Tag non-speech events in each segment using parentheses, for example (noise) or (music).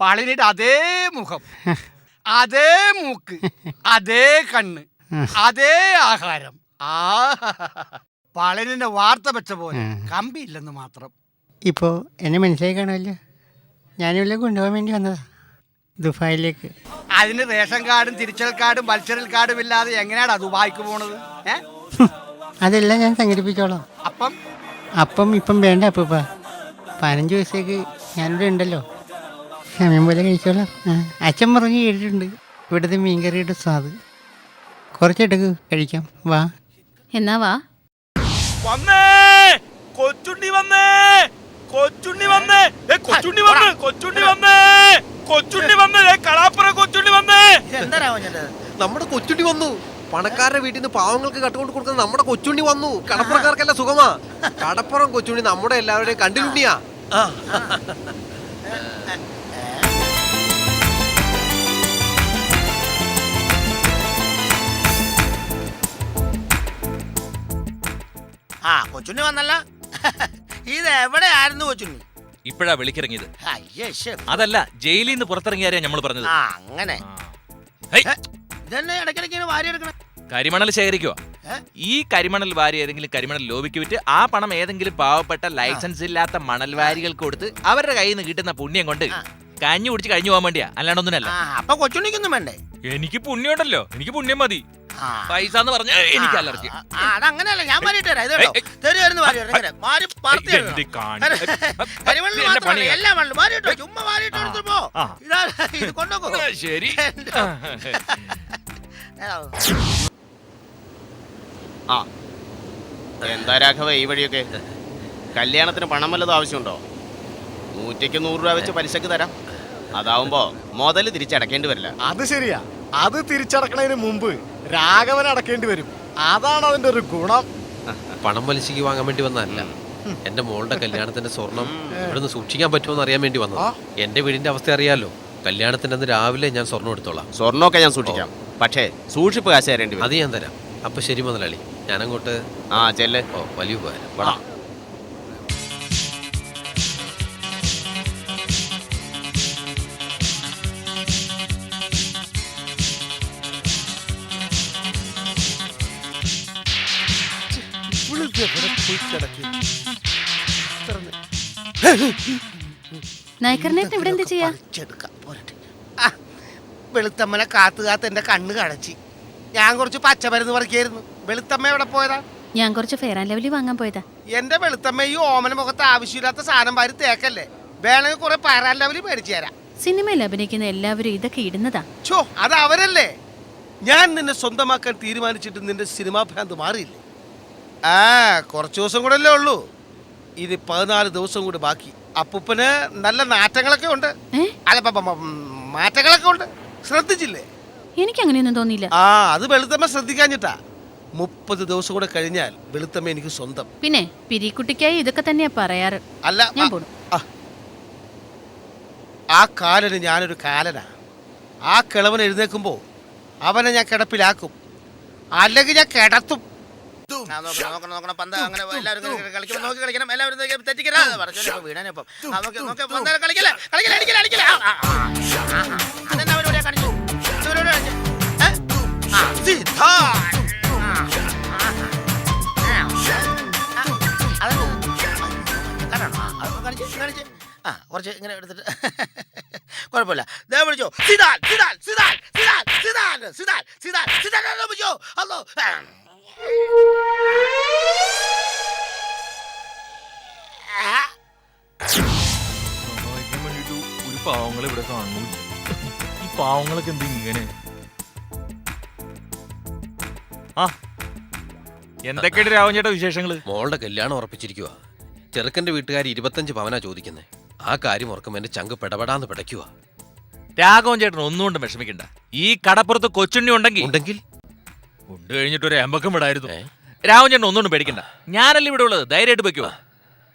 പളനിയുടെ അതേ മുഖം (laughs) അതേ മൂക്ക് അതേ കണ്ണ് (laughs) അതേ ആഹാരം. ആ പാളിനെ വാർത്ത വെച്ച പോലെ കമ്പിയില്ലെന്ന് മാത്രം. ഇപ്പോ എന്നെ മനസ്സിലായി കാണുമല്ലോ. ഞാനിവിടെ കൊണ്ടുപോകാൻ വേണ്ടി വന്നതാ. ദുബായിലേക്ക്. അതിന് റേഷൻ കാർഡും തിരിച്ചൽ കാർഡും മത്സരൽ കാർഡും ഇല്ലാതെ എങ്ങനെയാടാ ദുബായിക്ക് പോണത്? (laughs) അതെല്ലാം ഞാൻ സംഘടിപ്പിച്ചോളാം. അപ്പം? അപ്പം ഇപ്പം വേണ്ട അപ്പൂപ്പ. പതിനഞ്ച് ദിവസത്തേക്ക് ഞാനിവിടെ ഉണ്ടല്ലോ. സമയം പോലെ കഴിച്ചോളാം. ആ, അച്ഛൻ പറഞ്ഞ് കേട്ടിട്ടുണ്ട്. ഇവിടുത്തെ മീൻകറിയുടെ സ്വാദ്. കുറച്ചെടുക്ക് കഴിക്കാം. വാ. എന്നാ വാ. വന്നേ! കൊച്ചുണ്ണി വന്നേ! കൊച്ചുണ്ണി വന്നേ! ഏ കൊച്ചുണ്ണി വന്നേ! കൊച്ചുണ്ണി വന്നേ! കൊച്ചുണ്ണി വന്നേ! കളാപ്പുറ കൊച്ചുണ്ണി വന്നേ! നമ്മുടെ കൊച്ചുണ്ണി വന്നു. പണക്കാരുടെ വീട്ടിൽ നിന്ന് പാവങ്ങൾക്ക് കട്ടുകൊണ്ട് കൊടുക്കുന്ന നമ്മുടെ കൊച്ചുണ്ണി വന്നു. കടപ്പുറക്കാർക്കല്ല സുഖമാ. കടപ്പുറം കൊച്ചുണ്ണി നമ്മുടെ എല്ലാവരുടെയും കണ്ടിലുണ്ണിയാ. ആ കൊച്ചുണ്ണി വന്നല്ല. (laughs) ഇത് എവിടെയായിരുന്നു കൊച്ചുണ്ണി? ഇപ്പോഴാ വിളിക്കിറങ്ങിയത്. അതല്ല ജയിലിൽ നിന്ന് പുറത്തിറങ്ങിയാരെയാ നമ്മൾ പറഞ്ഞത്? അങ്ങനെ. കരിമണൽ ശേഖരിക്കുക ഈ കരിമണൽ വാരി ഏതെങ്കിലും കരിമണൽ ലോബിക്ക് വിറ്റ് ആ പണം ഏതെങ്കിലും പാവപ്പെട്ട ലൈസൻസ് ഇല്ലാത്ത മണൽ വാരികൾക്ക് കൊടുത്ത് അവരുടെ കയ്യിൽ നിന്ന് കിട്ടുന്ന പുണ്യം കൊണ്ട് കഞ്ഞി കുടിച്ച് കഴിഞ്ഞു പോകാൻ വേണ്ടിയാ. അല്ലാണ്ടൊന്നുമല്ല അപ്പൊ കൊച്ചുണ്ണിക്കൊന്നും വേണ്ടേ? എനിക്ക് പുണ്യമുണ്ടല്ലോ. എനിക്ക് പുണ്യം മതി. പൈസ എന്ന് പറഞ്ഞ എനിക്ക് അലർജി. അതങ്ങനെയല്ല ഞാൻ മാറി എല്ലാം ഇത് ശരി. ആ. എന്താ രാഘവ ഈ വഴിയൊക്കെ? കല്യാണത്തിന് പണം വല്ലതും ആവശ്യമുണ്ടോ? നൂറ്റയ്ക്ക് നൂറ് രൂപ വെച്ച് പലിശക്ക് തരാം. അതാവുമ്പോ മുതൽ തിരിച്ചടക്കേണ്ടി വരില്ല. അത് ശരിയാ. അത് തിരിച്ചടക്കണതിന് മുമ്പ് രാഘവൻ അടക്കേണ്ടി വരും. അതാണ് അതിന്റെ ഒരു ഗുണം. പണം പലിശക്ക് വാങ്ങാൻ വേണ്ടി വന്നല്ല എന്റെ മോളുടെ കല്യാണത്തിന്റെ സ്വർണം ഇവിടുന്ന് സൂക്ഷിക്കാൻ പറ്റുമെന്ന് അറിയാൻ വേണ്ടി വന്നത്. എന്റെ വീടിന്റെ അവസ്ഥ അറിയാലോ. കല്യാണത്തിന്റെ അന്ന് രാവിലെ ഞാൻ സ്വർണം എടുത്തോളാം. സ്വർണമൊക്കെ ഞാൻ സൂക്ഷിക്കാം. പക്ഷേ സൂക്ഷിപ്പ് കാശ് തരേണ്ടി വരും. അത് ഞാൻ തരാം. അപ്പൊ ശരി മുതലാളി. ഞാനങ്ങോട്ട് ആ ചെല്ലേ. ഓ വലിയ ഉപകാരം. നായക്കറിനേട്ടൻ ഇവിടെ എന്ത് ചെയ്യാ? വെളുത്തമ്മനെ കാത്തു കാത്ത് എന്റെ കണ്ണ് കടച്ചി. ഞാൻ കുറച്ച് പച്ചമരുന്ന് പറിക്കായിരുന്നു. വെളുത്തമ്മ എവിടെ പോയതാ? ഞാൻ കുറച്ച് ഫെയർ ആൻഡ് ലവ്ലി വാങ്ങാൻ പോയതാ. എന്റെ വെളുത്തമ്മ ഈ ഓമന മുഖത്ത് ആവശ്യമില്ലാത്ത സാധനം വാരി തേക്കല്ലേ? വേണമെങ്കിൽ കുറെ പാരാൻ ലെവലി മേടിച്ചു തരാം. സിനിമയിൽ അഭിനയിക്കുന്ന എല്ലാവരും ഇതൊക്കെ ഇടുന്നതാ. ഛോ അത് അവരല്ലേ? ഞാൻ നിന്നെ സ്വന്തമാക്കാൻ തീരുമാനിച്ചിട്ട് നിന്റെ സിനിമാ ഭ്രാന്ത് മാറിയില്ലേ? ആ കുറച്ച് ദിവസം കൂടെ അല്ലേ ഉള്ളൂ. ഇത് പതിനാല് ദിവസം കൂടി ബാക്കി. അപ്പൂപ്പന് നല്ല നാറ്റങ്ങളൊക്കെ ഉണ്ട്. അല്ല പ- പ- പ- മാറ്റങ്ങളൊക്കെ ഉണ്ട്. ശ്രദ്ധിച്ചില്ലേ? എനിക്ക് അങ്ങനെയൊന്നും തോന്നിയില്ല. ആ അത് വെളുത്തമ്മ ശ്രദ്ധിക്കാഞ്ഞിട്ടാ. മുപ്പത് ദിവസം കൂടെ കഴിഞ്ഞാൽ വെളുത്തമ്മ എനിക്ക് സ്വന്തം. പിന്നെ പിരിക്കുട്ടിക്കായി ഇതൊക്കെ തന്നെയാ പറയാറ്. അല്ല ഞാൻ ആ- പോണു. ആ. ആ കാലന് ഞാനൊരു കാലനാ. ആ കിളവൻ എഴുന്നേക്കുമ്പോ അവനെ ഞാൻ കിടപ്പിലാക്കും. അല്ലെങ്കിൽ ഞാൻ കിടത്തും. ആ, നോക്കണം, നോക്കണം, നോക്കണം. പന്ത് അങ്ങനെ എല്ലാവരും കളിക്കുമ്പോൾ നോക്കി കളിക്കണം. എല്ലാവരും നോക്കി തെറ്റിക്കരുത്. ഇപ്പൊ വീണേനെ ഇപ്പം. ആ, നോക്ക്, നോക്ക്. പന്ത് കളിക്കല്ലേ, കളിക്കല്ലേ, അടിക്കല്ലേ, അടിക്കല്ലേ. ആ, ആ, ആ, ആ. അതെന്നാ അവരിവിടെ കാണിച്ചു? ഏ? ആ, സിദ്ധാർത്ഥ്. ആ, ആ, ആ. ആ, അതെന്താ? കാണാണോ? ആ, അത് കാണിച്ച്, കാണിച്ച്. ആ കുറച്ച് ഇങ്ങനെ എടുത്തിട്ട് കുഴപ്പമില്ല ദേ വിളിച്ചോ Zidane Zidane Zidane Zidane Zidane Zidane Zidane Zidane വിളിച്ചോ ഹലോ സഹായിക്കാൻ വേണ്ടിട്ട് ഒരു പാവങ്ങളെ ഇവിടെ കാണുന്നില്ല. ഈ പാവങ്ങളൊക്കെ എന്ത് ഇങ്ങനെ? ആ എന്തൊക്കെ രാവൻ ചേട്ടാ വിശേഷങ്ങൾ? മോളുടെ കല്യാണം ഉറപ്പിച്ചിരിക്കുക ചെറുക്കന്റെ വീട്ടുകാർ ഇരുപത്തഞ്ച് പവനാ ചോദിക്കുന്നത് ആ കാര്യം ഉറക്കം എന്റെ ചങ്ക് പെടപെടാന്ന് പിടയ്ക്കുക രാഘവൻ ചേട്ടൻ ഒന്നുകൊണ്ടും വിഷമിക്കണ്ട. ഈ കടപ്പുറത്ത് കൊച്ചുണ്ണി ഉണ്ടെങ്കിൽ ഉണ്ടെങ്കിൽ? ഉണ്ട് കഴിഞ്ഞിട്ട് ഒരു എമ്പക്കം വിടായിരുന്നു. രാവും ചേട്ടൻ ഒന്നും പേടിക്കണ്ട. ഞാനല്ലേ ഇവിടെ ഉള്ളത്? ധൈര്യമായിട്ട് വെക്കുവോ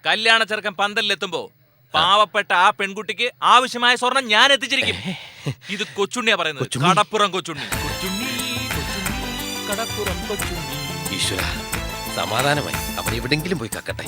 കല്യാണ ചെറുക്കൻ പന്തലിലെത്തുമ്പോ പാവപ്പെട്ട ആ പെൺകുട്ടിക്ക് ആവശ്യമായ സ്വർണം ഞാൻ എത്തിച്ചിരിക്കും. ഇത് കൊച്ചുണ്ണിയാ പറയുന്നത്. കടപ്പുറം കൊച്ചുണ്ണി. കൊച്ചുണ്ണി കൊച്ചുണ്ണി കടപ്പുറം കൊച്ചുണ്ണി. ഈശ്വര സമാധാനമായി. അവൻ എവിടെങ്കിലും പോയി കക്കട്ടെ.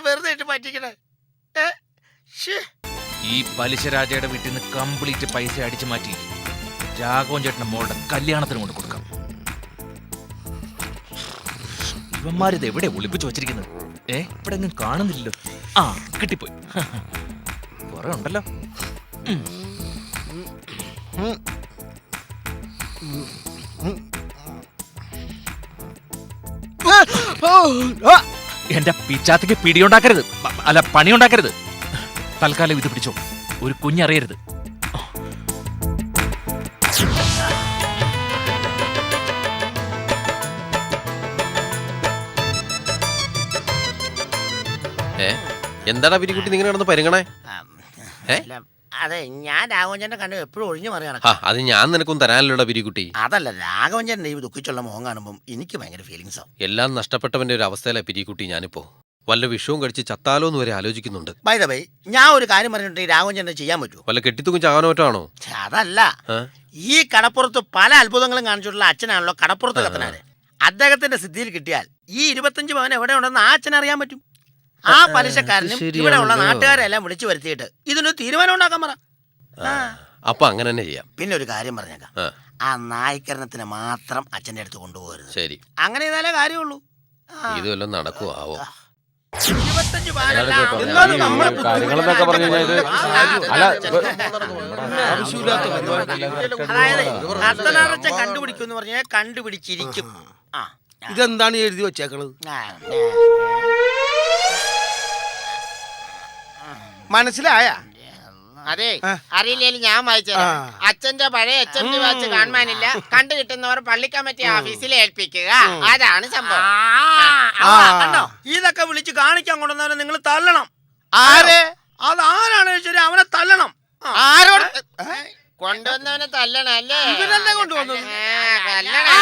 എന്നെ വെറുതെ ഇട്ട് പറ്റിക്കണേ. ഈ പലിശ രാജയുടെ വീട്ടിൽ നിന്ന് കംപ്ലീറ്റ് പൈസ അടിച്ചു മാറ്റി രാഘവൻ ചേട്ടന്റെ മോളുടെ കല്യാണത്തിന് കൊണ്ട് കൊടുക്കാം. ഇവന്മാരിത് എവിടെ ഒളിപ്പിച്ചു വെച്ചിരിക്കുന്നത്? ഏ? ഇവിടെ എങ്ങും കാണുന്നില്ലല്ലോ. ആ കിട്ടിപ്പോയി. കുറെ ഉണ്ടല്ലോ. ഉം. എന്റെ പിച്ചാത്തക്ക് പിടിയുണ്ടാക്കരുത്. അല്ല പണിയുണ്ടാക്കരുത്. തൽക്കാലം ഇത് പിടിച്ചോ. ഒരു കുഞ്ഞറിയരുത്. ഏ? എന്താടാ പിരിക്കുട്ടി നിങ്ങൾ കിടന്ന് പരുങ്ങണേ? ഏ? അതെ ഞാൻ രാഘവഞ്ചന്റെ കണ്ണ് എപ്പോഴും ഒഴിഞ്ഞു മറിയാണ് ആ അത് ഞാൻ നിനക്കും തരാനല്ലോടാ പിരികുട്ടി. അതല്ല രാഘവഞ്ചന്റെ ഈ ദുഃഖിച്ചുള്ള മുഖം കാണുമ്പോൾ എനിക്ക് ഭയങ്കര ഫീലിങ്സ് ആവും എല്ലാം നഷ്ടപ്പെട്ടവന്റെ ഒരു അവസ്ഥയിലാ പിരികുട്ടി ഞാനിപ്പോ? വല്ല വിഷവും കഴിച്ച് ചത്താലോ എന്ന് വരെ ആലോചിക്കുന്നുണ്ട്. ബൈ ദ ബൈ ഞാൻ ഒരു കാര്യം പറഞ്ഞിട്ട് രാഘവഞ്ചന്റെ ചെയ്യാൻ പറ്റുമോ? വല്ല കെട്ടിത്തൂക്കും ചാകാനോറ്റാണോ? ഛെ, അതല്ല? ഈ കടപ്പുറത്ത് പല അത്ഭുതങ്ങളും കാണിച്ചിട്ടുള്ള അച്ഛനാണല്ലോ കടപ്പുറത്ത് കത്തനാര്. അദ്ദേഹത്തിന്റെ സിദ്ധിയിൽ കിട്ടിയാൽ ഈ ഇരുപത്തഞ്ച് പവൻ എവിടെ ഉണ്ടെന്ന് ആ അച്ഛൻ അറിയാൻ പറ്റും. ആ പലിശക്കാരനും. ഇവിടെ ഉള്ള നാട്ടുകാരെല്ലാം വിളിച്ചു വരുത്തിയിട്ട് ഇതിനൊരു തീരുമാനം ഉണ്ടാക്കാൻ പറ. അപ്പൊ അങ്ങനെ തന്നെ ചെയ്യാം. പിന്നെ ഒരു കാര്യം പറഞ്ഞേക്കാം. ആ, നായ്ക്കരണത്തിന് മാത്രം അച്ഛന്റെ അടുത്ത് കൊണ്ടുപോകരുത്. ശരി. അങ്ങനെ ചെയ്താലേ കാര്യമുള്ളൂ. ഇതുവല്ലോ നടക്കുവോ? ആവോ? കാര്യങ്ങളെന്നൊക്കെ പറഞ്ഞു കഴിഞ്ഞാൽ അല്ല, അതായത് കണ്ടുപിടിക്കും പറഞ്ഞാൽ കണ്ടുപിടിച്ചിരിക്കും. ആ. ഇതെന്താണ് എഴുതി വെച്ചേക്കണത് ആ, മനസ്സിലായ? അതെ ആ. അറിയില്ലേലും ഞാൻ വായിച്ചത്. അച്ഛന്റെ പഴയ എച്ച് വായിച്ച് കാണുവാനില്ല കണ്ടു കിട്ടുന്നവർ പള്ളി കമ്മിറ്റി ഓഫീസിൽ ഏൽപ്പിക്കുക. അതാണ് സംഭവം. ഇതൊക്കെ വിളിച്ച് കാണിക്കാൻ കൊണ്ടുവന്നവരെ നിങ്ങൾ തല്ലണം. ആരെ? ആരാണ് ശരി അവനെ തല്ലണം. ആ. ആരോട്? കൊണ്ടുവന്നവനെ തല്ലണം അല്ലേ? ഇവനല്ലേ കൊണ്ടുവന്നത്? തല്ലണം.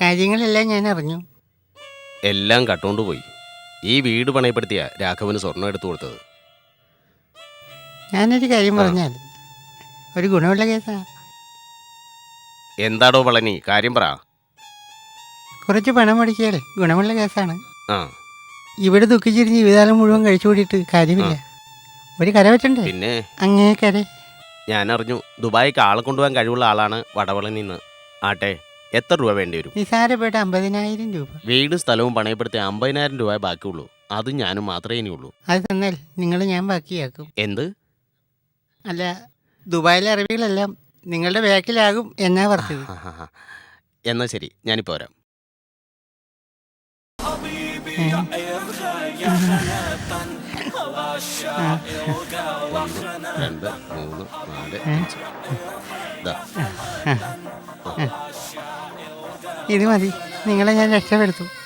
കാര്യങ്ങളെല്ലാം ഞാൻ അറിഞ്ഞു. എല്ലാം കട്ടോണ്ട് പോയി ഈ വീട് പണയപ്പെടുത്തിയ രാഘവന് സ്വർണം എടുത്തു കൊടുത്തത്. ഞാനൊരു കാര്യം പറഞ്ഞാൽ ഒരു ഗുണമുള്ള കേസാ. എന്താടോ പളനി കാര്യം പറ. കുറച്ച് പണം മുടക്കിയാൽ ഗുണമുള്ള കേസാണ്. ആ. ഇവിടെ ദുഃഖിച്ചിരുന്ന് ജീവിതകാലം മുഴുവൻ കഴിച്ചു കൂടിയിട്ട് കാര്യമില്ല ഒരു കര വെച്ചണ്ടേ? പിന്നെ? അങ്ങേ കര. ഞാൻ അറിഞ്ഞു ദുബായിക്ക് ആളെ കൊണ്ടുപോകാൻ കഴിവുള്ള ആളാണ് വടവളനിന്ന് ആട്ടെ എത്ര രൂപ വേണ്ടി വരും? നിസാരപ്പെട്ട അമ്പതിനായിരം രൂപ. വീടും സ്ഥലവും പണയപ്പെടുത്തി അമ്പതിനായിരം രൂപ ബാക്കിയുള്ളൂ. അത് ഞാനും മാത്രമേ ഇനിയുള്ളൂ. അത് തന്നാൽ നിങ്ങൾ ഞാൻ ബാക്കിയാക്കും. എന്ത്? അല്ല ദുബായിലെ അറബികളെല്ലാം നിങ്ങളുടെ ബാക്കിലാകും എന്നാ പറഞ്ഞത്. എന്നാ ശരി ഞാനിപ്പോ വരാം. രണ്ട് മൂന്ന് നാല് അഞ്ച്. ഇത് മതി. നിങ്ങളെ ഞാൻ രക്ഷപ്പെടുത്തും.